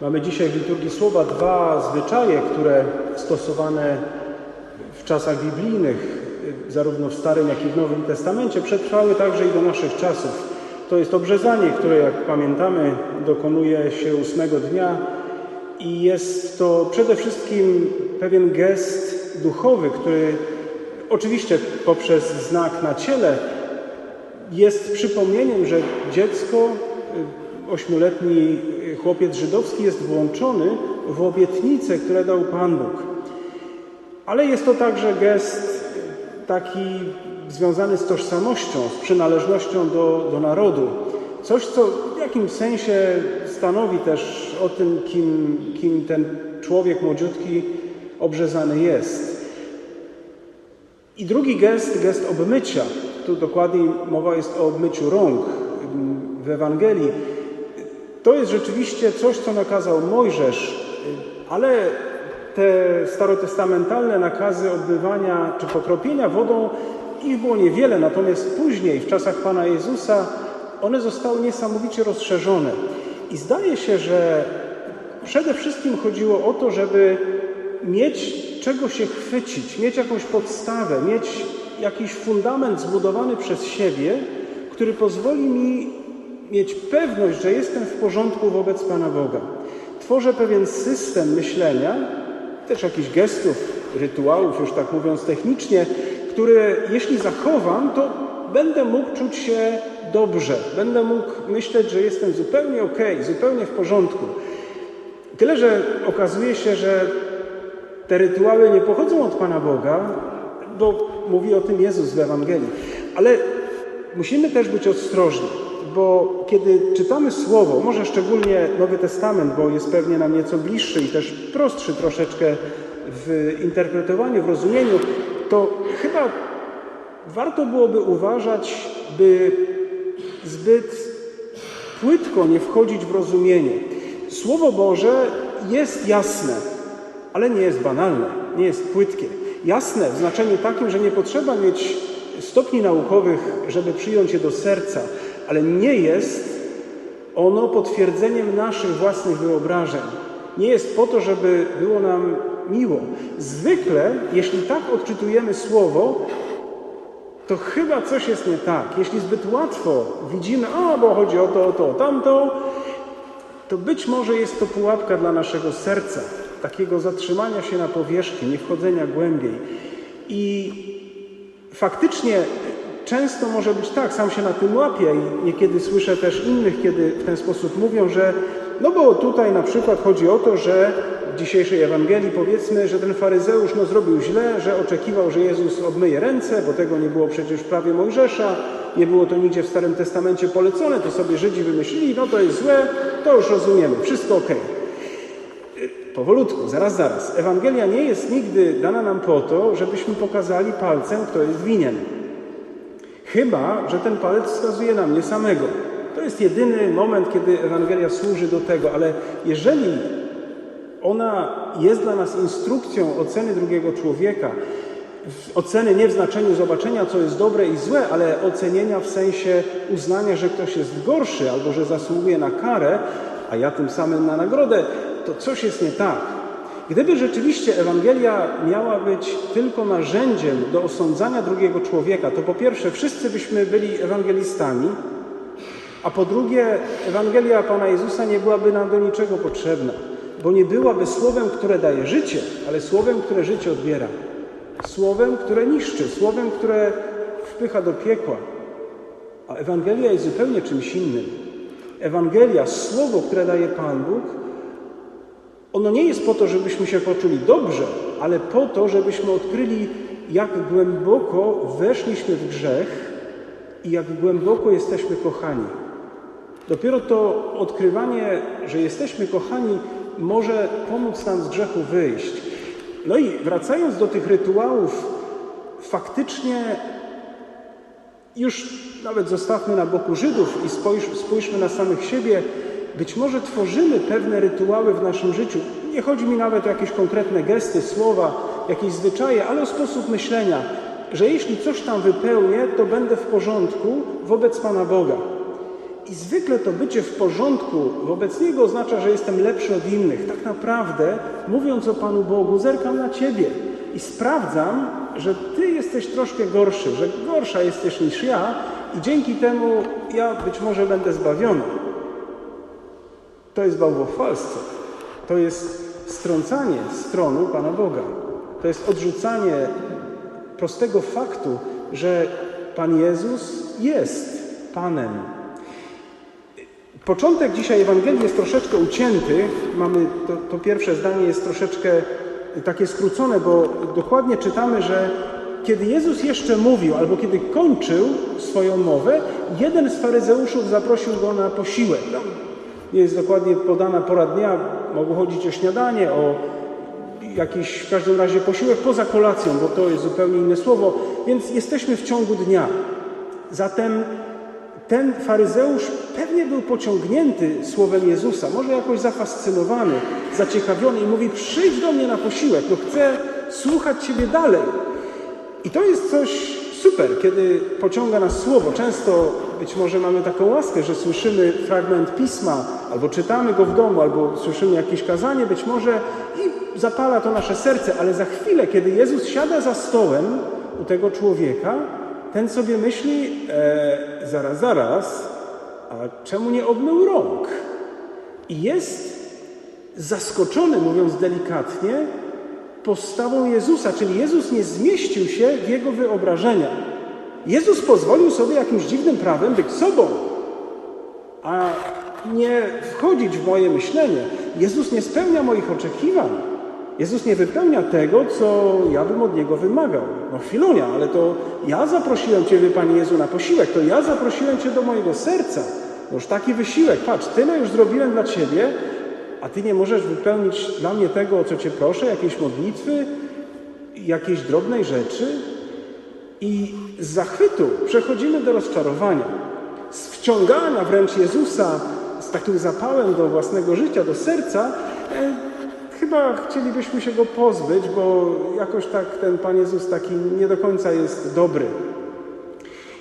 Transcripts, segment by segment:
Mamy dzisiaj w liturgii słowa dwa zwyczaje, które stosowane w czasach biblijnych, zarówno w Starym, jak i w Nowym Testamencie, przetrwały także i do naszych czasów. To jest obrzezanie, które, jak pamiętamy, dokonuje się ósmego dnia i jest to przede wszystkim pewien gest duchowy, który oczywiście poprzez znak na ciele jest przypomnieniem, że dziecko, ośmioletni chłopiec żydowski jest włączony w obietnicę, które dał Pan Bóg. Ale jest to także gest taki związany z tożsamością, z przynależnością do, do narodu. Coś, co w jakimś sensie stanowi też o tym, kim, kim ten człowiek młodziutki obrzezany jest. I drugi gest, gest obmycia. Tu dokładniej mowa jest o obmyciu rąk w Ewangelii. To jest rzeczywiście coś, co nakazał Mojżesz, ale te starotestamentalne nakazy odbywania czy pokropienia wodą, ich było niewiele, natomiast później, w czasach Pana Jezusa, one zostały niesamowicie rozszerzone. I zdaje się, że przede wszystkim chodziło o to, żeby mieć czego się chwycić, mieć jakąś podstawę, mieć jakiś fundament zbudowany przez siebie, który pozwoli mi mieć pewność, że jestem w porządku wobec Pana Boga. Tworzę pewien system myślenia, też jakichś gestów, rytuałów, już tak mówiąc technicznie, które jeśli zachowam, to będę mógł czuć się dobrze, będę mógł myśleć, że jestem zupełnie ok, zupełnie w porządku. Tyle, że okazuje się, że te rytuały nie pochodzą od Pana Boga, bo mówi o tym Jezus w Ewangelii. Ale musimy też być ostrożni, bo kiedy czytamy Słowo, może szczególnie Nowy Testament, bo jest pewnie nam nieco bliższy i też prostszy troszeczkę w interpretowaniu, w rozumieniu, to chyba warto byłoby uważać, by zbyt płytko nie wchodzić w rozumienie. Słowo Boże jest jasne, ale nie jest banalne, nie jest płytkie. Jasne w znaczeniu takim, że nie potrzeba mieć stopni naukowych, żeby przyjąć je do serca, ale nie jest ono potwierdzeniem naszych własnych wyobrażeń. Nie jest po to, żeby było nam miło. Zwykle, jeśli tak odczytujemy słowo, to chyba coś jest nie tak. Jeśli zbyt łatwo widzimy, o, bo chodzi o to, o to, o tamto, to być może jest to pułapka dla naszego serca, takiego zatrzymania się na powierzchni, nie wchodzenia głębiej. I faktycznie często może być tak, sam się na tym łapię i niekiedy słyszę też innych, kiedy w ten sposób mówią, że no bo tutaj na przykład chodzi o to, że w dzisiejszej Ewangelii powiedzmy, że ten faryzeusz no, zrobił źle, że oczekiwał, że Jezus obmyje ręce, bo tego nie było przecież w prawie Mojżesza, nie było to nigdzie w Starym Testamencie polecone, to sobie Żydzi wymyślili, no to jest złe, to już rozumiemy, wszystko ok. Powolutku, zaraz, zaraz. Ewangelia nie jest nigdy dana nam po to, żebyśmy pokazali palcem, kto jest winien. Chyba, że ten palec wskazuje na mnie samego. To jest jedyny moment, kiedy Ewangelia służy do tego, ale jeżeli ona jest dla nas instrukcją oceny drugiego człowieka, oceny nie w znaczeniu zobaczenia, co jest dobre i złe, ale ocenienia w sensie uznania, że ktoś jest gorszy albo że zasługuje na karę, a ja tym samym na nagrodę, to coś jest nie tak. Gdyby rzeczywiście Ewangelia miała być tylko narzędziem do osądzania drugiego człowieka, to po pierwsze wszyscy byśmy byli ewangelistami, a po drugie Ewangelia Pana Jezusa nie byłaby nam do niczego potrzebna, bo nie byłaby słowem, które daje życie, ale słowem, które życie odbiera. Słowem, które niszczy, słowem, które wpycha do piekła. A Ewangelia jest zupełnie czymś innym. Ewangelia, słowo, które daje Pan Bóg, ono nie jest po to, żebyśmy się poczuli dobrze, ale po to, żebyśmy odkryli, jak głęboko weszliśmy w grzech i jak głęboko jesteśmy kochani. Dopiero to odkrywanie, że jesteśmy kochani, może pomóc nam z grzechu wyjść. No i wracając do tych rytuałów, faktycznie już nawet zostawmy na boku Żydów i spójrz, spójrzmy na samych siebie. Być może tworzymy pewne rytuały w naszym życiu. Nie chodzi mi nawet o jakieś konkretne gesty, słowa, jakieś zwyczaje, ale o sposób myślenia, że jeśli coś tam wypełnię, to będę w porządku wobec Pana Boga. I zwykle to bycie w porządku wobec Niego oznacza, że jestem lepszy od innych. Tak naprawdę, mówiąc o Panu Bogu, zerkam na Ciebie i sprawdzam, że Ty jesteś troszkę gorszy, że gorsza jesteś niż ja i dzięki temu ja być może będę zbawiony. To jest bałwochwalstwo. To jest strącanie z tronu Pana Boga. To jest odrzucanie prostego faktu, że Pan Jezus jest Panem. Początek dzisiaj Ewangelii jest troszeczkę ucięty. Mamy to, to pierwsze zdanie jest troszeczkę takie skrócone, bo dokładnie czytamy, że kiedy Jezus jeszcze mówił, albo kiedy kończył swoją mowę, jeden z faryzeuszów zaprosił go na posiłek. Nie jest dokładnie podana pora dnia, mogło chodzić o śniadanie, o jakiś w każdym razie posiłek poza kolacją, bo to jest zupełnie inne słowo, więc jesteśmy w ciągu dnia. Zatem ten faryzeusz pewnie był pociągnięty słowem Jezusa, może jakoś zafascynowany, zaciekawiony i mówi: Przyjdź do mnie na posiłek, no chcę słuchać Ciebie dalej. I to jest coś super, kiedy pociąga nas słowo. Często być może mamy taką łaskę, że słyszymy fragment pisma, albo czytamy go w domu, albo słyszymy jakieś kazanie, być może i zapala to nasze serce, ale za chwilę, kiedy Jezus siada za stołem u tego człowieka, ten sobie myśli, e, zaraz, zaraz, a czemu nie obmył rąk? I jest zaskoczony, mówiąc delikatnie, postawą Jezusa, czyli Jezus nie zmieścił się w jego wyobrażenia. Jezus pozwolił sobie jakimś dziwnym prawem być sobą, a nie wchodzić w moje myślenie. Jezus nie spełnia moich oczekiwań. Jezus nie wypełnia tego, co ja bym od Niego wymagał. No chwilunia, ale to ja zaprosiłem Ciebie, Panie Jezu, na posiłek. To ja zaprosiłem Cię do mojego serca. Już taki wysiłek. Patrz, tyle już zrobiłem dla Ciebie, a Ty nie możesz wypełnić dla mnie tego, o co Cię proszę, jakiejś modlitwy, jakiejś drobnej rzeczy. I z zachwytu przechodzimy do rozczarowania. Z wciągania wręcz Jezusa z takim zapałem do własnego życia, do serca, e, chyba chcielibyśmy się go pozbyć, bo jakoś tak ten Pan Jezus taki nie do końca jest dobry.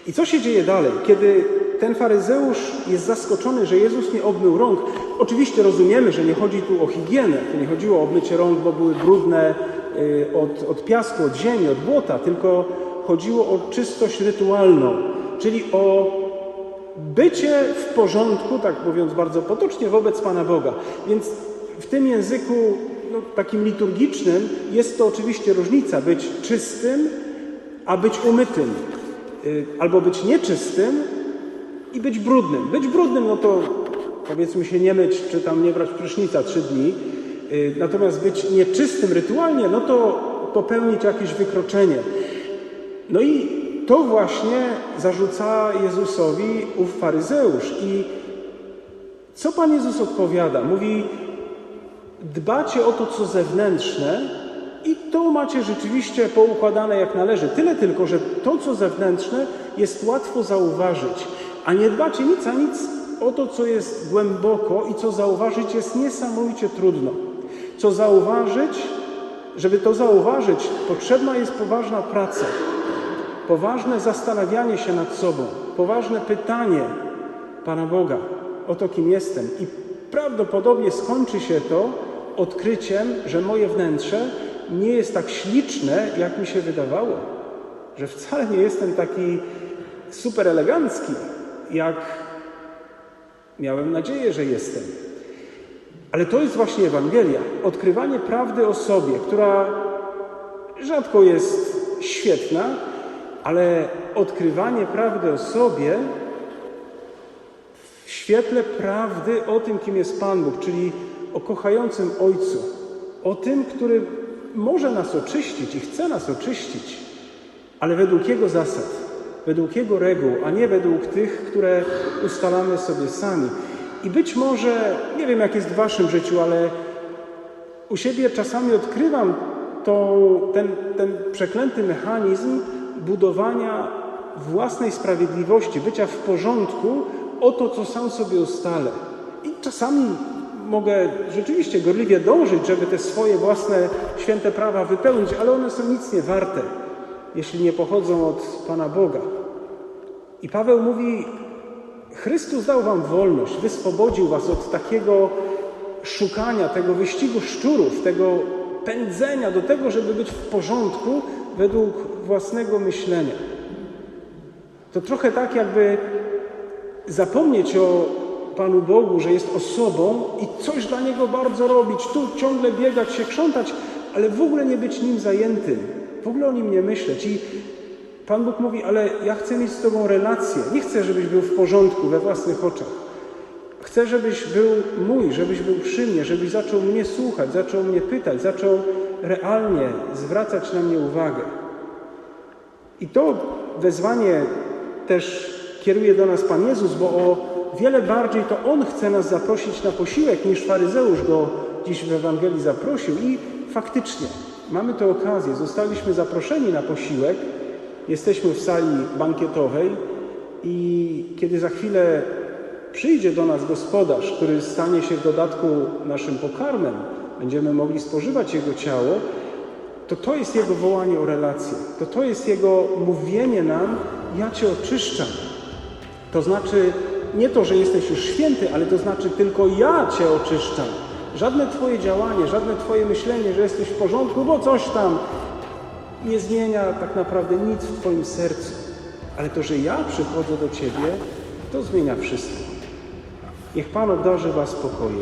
I co się dzieje dalej? Kiedy ten faryzeusz jest zaskoczony, że Jezus nie obmył rąk, oczywiście rozumiemy, że nie chodzi tu o higienę, to nie chodziło o obmycie rąk, bo były brudne y, od, od piasku, od ziemi, od błota, tylko chodziło o czystość rytualną, czyli o bycie w porządku, tak mówiąc bardzo potocznie, wobec Pana Boga. Więc w tym języku no, takim liturgicznym jest to oczywiście różnica być czystym, a być umytym. Y, albo być nieczystym i być brudnym. Być brudnym, no to powiedzmy się nie myć, czy tam nie brać prysznica trzy dni. Y, natomiast być nieczystym rytualnie, no to popełnić jakieś wykroczenie. No i to właśnie zarzuca Jezusowi ów faryzeusz. I co Pan Jezus odpowiada? Mówi, dbacie o to, co zewnętrzne i to macie rzeczywiście poukładane jak należy. Tyle tylko, że to, co zewnętrzne jest łatwo zauważyć, a nie dbacie nic a nic o to, co jest głęboko i co zauważyć jest niesamowicie trudno. Co zauważyć, żeby to zauważyć, potrzebna jest poważna praca, poważne zastanawianie się nad sobą, poważne pytanie Pana Boga o to, kim jestem. I prawdopodobnie skończy się to odkryciem, że moje wnętrze nie jest tak śliczne, jak mi się wydawało. Że wcale nie jestem taki super elegancki, jak miałem nadzieję, że jestem. Ale to jest właśnie Ewangelia. Odkrywanie prawdy o sobie, która rzadko jest świetna, ale odkrywanie prawdy o sobie w świetle prawdy o tym, kim jest Pan Bóg, czyli o kochającym Ojcu, o tym, który może nas oczyścić i chce nas oczyścić, ale według Jego zasad, według Jego reguł, a nie według tych, które ustalamy sobie sami. I być może, nie wiem jak jest w Waszym życiu, ale u siebie czasami odkrywam to, ten, ten przeklęty mechanizm budowania własnej sprawiedliwości, bycia w porządku o to, co sam sobie ustalę. I czasami mogę rzeczywiście gorliwie dążyć, żeby te swoje własne święte prawa wypełnić, ale one są nic nie warte, jeśli nie pochodzą od Pana Boga. I Paweł mówi: Chrystus dał wam wolność, wyswobodził was od takiego szukania, tego wyścigu szczurów, tego pędzenia do tego, żeby być w porządku według własnego myślenia. To trochę tak, jakby zapomnieć o Panu Bogu, że jest osobą i coś dla Niego bardzo robić, tu ciągle biegać się, krzątać, ale w ogóle nie być Nim zajętym, w ogóle o Nim nie myśleć. I Pan Bóg mówi, ale ja chcę mieć z Tobą relację. Nie chcę, żebyś był w porządku we własnych oczach. Chcę, żebyś był mój, żebyś był przy mnie, żebyś zaczął mnie słuchać, zaczął mnie pytać, zaczął realnie zwracać na mnie uwagę. I to wezwanie też kieruje do nas Pan Jezus, bo o wiele bardziej to On chce nas zaprosić na posiłek, niż faryzeusz go dziś w Ewangelii zaprosił. I faktycznie mamy tę okazję. Zostaliśmy zaproszeni na posiłek. Jesteśmy w sali bankietowej i kiedy za chwilę przyjdzie do nas gospodarz, który stanie się w dodatku naszym pokarmem, będziemy mogli spożywać Jego ciało, to to jest Jego wołanie o relację. To to jest Jego mówienie nam, ja Cię oczyszczam. To znaczy nie to, że jesteś już święty, ale to znaczy tylko ja Cię oczyszczam. Żadne Twoje działanie, żadne Twoje myślenie, że jesteś w porządku, bo coś tam nie zmienia tak naprawdę nic w Twoim sercu. Ale to, że ja przychodzę do Ciebie, to zmienia wszystko. Niech Pan obdarzy Was spokojem.